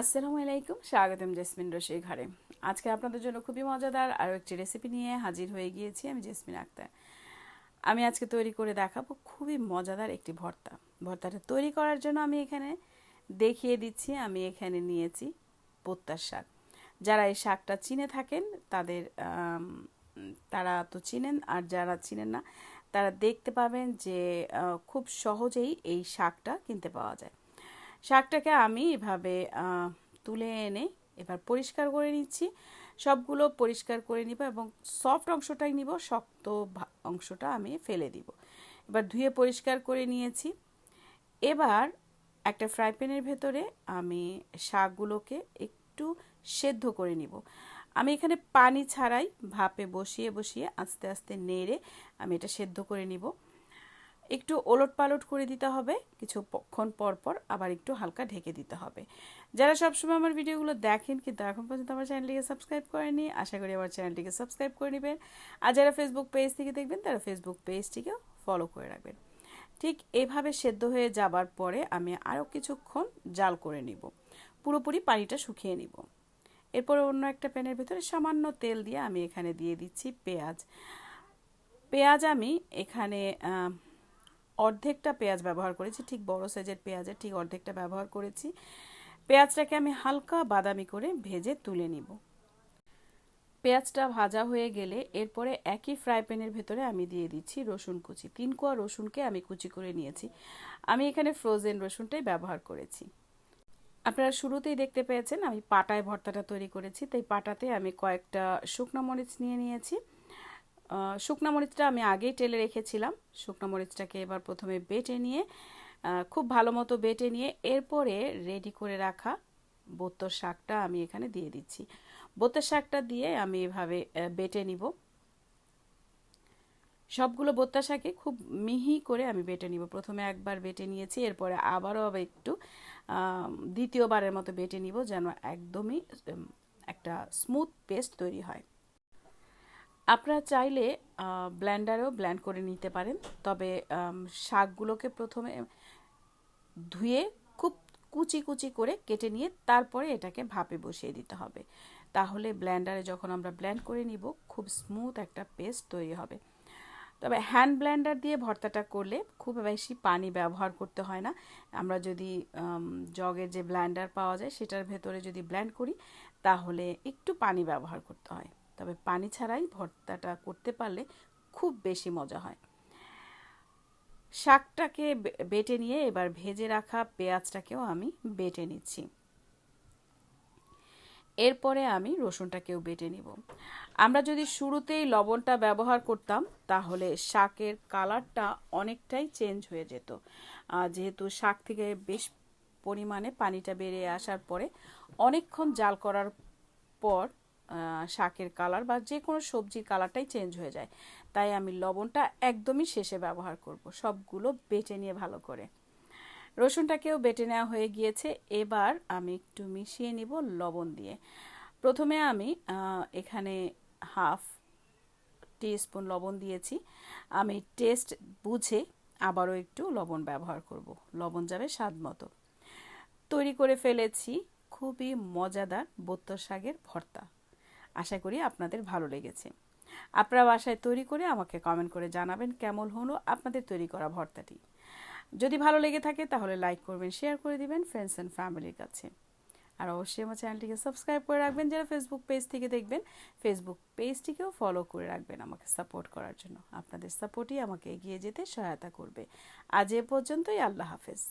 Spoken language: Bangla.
আসসালামু আলাইকুম, স্বাগতম জেসমিন রশির ঘরে। আজকে আপনাদের জন্য খুবই মজাদার আরও একটি রেসিপি নিয়ে হাজির হয়ে গিয়েছি আমি জেসমিন আক্তার। আমি আজকে তৈরি করে দেখাবো খুবই মজাদার একটি ভর্তা। ভর্তাটা তৈরি করার জন্য আমি এখানে দেখিয়ে দিচ্ছি, আমি এখানে নিয়েছি পোত্তার শাক। যারা এই শাকটা চিনে থাকেন, তাদের তারা তো চিনেন, আর যারা চিনেন না, তারা দেখতে পাবেন যে খুব সহজেই এই শাকটা কিনতে পাওয়া যায়। শাকটাকে আমি এভাবে তুলে এনে এবার পরিষ্কার করে নিচ্ছি। সবগুলো পরিষ্কার করে নিব এবং সফট অংশটাই নিব, শক্ত অংশটা আমি ফেলে দিব। এবার ধুয়ে পরিষ্কার করে নিয়েছি। এবার একটা ফ্রাই প্যানের ভেতরে আমি শাকগুলোকে একটু সেদ্ধ করে নিব। আমি এখানে পানি ছাড়াই ভাপে বসিয়ে বসিয়ে আস্তে আস্তে নেড়ে আমি এটা সেদ্ধ করে নিব। একটু ওলট পালট করে দিতে হবে কিছুক্ষণ পর পর আবার একটু হালকা ঢেকে দিতে হবে। যারা সবসময় আমার ভিডিওগুলো দেখেন কিন্তু এখন পর্যন্ত আমার চ্যানেলটিকে সাবস্ক্রাইব করেনি আশা করি আমার চ্যানেলটিকে সাবস্ক্রাইব করে নেবেন। আর যারা ফেসবুক পেজ থেকে দেখবেন, তারা ফেসবুক পেজটিকেও ফলো করে রাখবেন। ঠিক এভাবে সেদ্ধ হয়ে যাবার পরে আমি আরও কিছুক্ষণ জাল করে নিব। পুরোপুরি পানিটা শুকিয়ে নিব। এরপরে অন্য একটা প্যানের ভিতরে সামান্য তেল দিয়ে আমি এখানে দিয়ে দিচ্ছি পেঁয়াজ। পেঁয়াজ আমি এখানে অর্ধেকটা পেঁয়াজ ব্যবহার করেছি, ঠিক বড় সাইজের পেঁয়াজের ঠিক অর্ধেকটা ব্যবহার করেছি। পেঁয়াজটাকে আমি হালকা বাদামি করে ভেজে তুলে নিব। পেঁয়াজটা ভাজা হয়ে গেলে এরপরে একই ফ্রাই প্যানের ভেতরে আমি দিয়ে দিচ্ছি রসুন কুচি। তিন কোয়া রসুনকে আমি কুচি করে নিয়েছি। আমি এখানে ফ্রোজেন রসুনটাই ব্যবহার করেছি। আপনারা শুরুতেই দেখতে পেয়েছেন আমি পাটায় ভর্তাটা তৈরি করেছি, তাই পাটাতে আমি কয়েকটা শুকনো মরিচ নিয়ে নিয়েছি। শুকনো মরিচটা আমি আগেই টেলে রেখেছিলাম। শুকনো মরিচটাকে এবার প্রথমে বেটে নিয়ে খুব ভালো মতো বেটে নিয়ে এরপরে রেডি করে রাখা বোত্তর শাকটা আমি এখানে দিয়ে দিচ্ছি। বোত্তর শাকটা দিয়ে আমি এভাবে বেটে নিব। সবগুলো বোত্তা শাকে খুব মিহি করে আমি বেটে নিব। প্রথমে একবার বেটে নিয়েছি, এরপরে আবারও আবার একটু দ্বিতীয়বারের মতো বেটে নিব যেন একদমই একটা স্মুথ পেস্ট তৈরি হয়। আপনারা চাইলে ব্ল্যান্ডারেও ব্ল্যান্ড করে নিতে পারেন। তবে শাকগুলোকে প্রথমে ধুয়ে খুব কুচি কুচি করে কেটে নিয়ে তারপরে এটাকে ভাপে বসিয়ে দিতে হবে। তাহলে ব্ল্যান্ডারে যখন আমরা ব্ল্যান্ড করে নিব, খুব স্মুথ একটা পেস্ট তৈরি হবে। তবে হ্যান্ড ব্ল্যান্ডার দিয়ে ভর্তাটা করলে খুব বেশি পানি ব্যবহার করতে হয় না। আমরা যদি জগের যে ব্ল্যান্ডার পাওয়া যায়, সেটার ভেতরে যদি ব্ল্যান্ড করি, তাহলে একটু পানি ব্যবহার করতে হয়। তবে পানি ছাড়াই ভর্তাটা করতে পারলে খুব বেশি মজা হয়। শাকটাকে বেটে নিয়ে এবার ভেজে রাখা পেঁয়াজটাকেও আমি বেটে নিচ্ছি। এরপরে আমি রসুনটাকেও বেটে নিব। আমরা যদি শুরুতেই লবণটা ব্যবহার করতাম, তাহলে শাকের কালারটা অনেকটাই চেঞ্জ হয়ে যেত। যেহেতু শাক থেকে বেশ পরিমাণে পানিটা বেড়ে আসার পরে অনেকক্ষণ জাল করার পর শাকের কালার বা যে কোনো সবজির কালারটাই চেঞ্জ হয়ে যায়। তাই আমি লবণটা একদমই শেষে ব্যবহার করব, সবগুলো বেটে নিয়ে ভালো করে। রসুনটাকেও বেটে নেওয়া হয়ে গিয়েছে, এবার আমি একটু মিশিয়ে নিব লবণ দিয়ে। প্রথমে আমি এখানে হাফ স্পুন লবণ দিয়েছি। আমি টেস্ট বুঝে আবারও একটু লবণ ব্যবহার করব, লবণ যাবে স্বাদ মতো। তৈরি করে ফেলেছি, খুবই মজাদার বোত্তর শাকের ভর্তা। আশা করি আপনাদের ভালো লেগেছে। আপনারা বাসায় তৈরি করে আমাকে কমেন্ট করে জানাবেন কেমন হলো আপনাদের তৈরি করা ভর্তাটি। যদি ভালো লেগে থাকে তাহলে লাইক করবেন শেয়ার করে দিবেন ফ্রেন্ডস অ্যান্ড ফ্যামিলির কাছে। আর অবশ্যই আমার চ্যানেলটিকে সাবস্ক্রাইব করে রাখবেন, যারা ফেসবুক পেজ থেকে দেখবেন ফেসবুক পেজটিকেও ফলো করে রাখবেন আমাকে সাপোর্ট করার জন্য। আপনাদের সাপোর্টই আমাকে এগিয়ে যেতে সহায়তা করবে। আজ এ পর্যন্তই, আল্লাহ হাফেজ।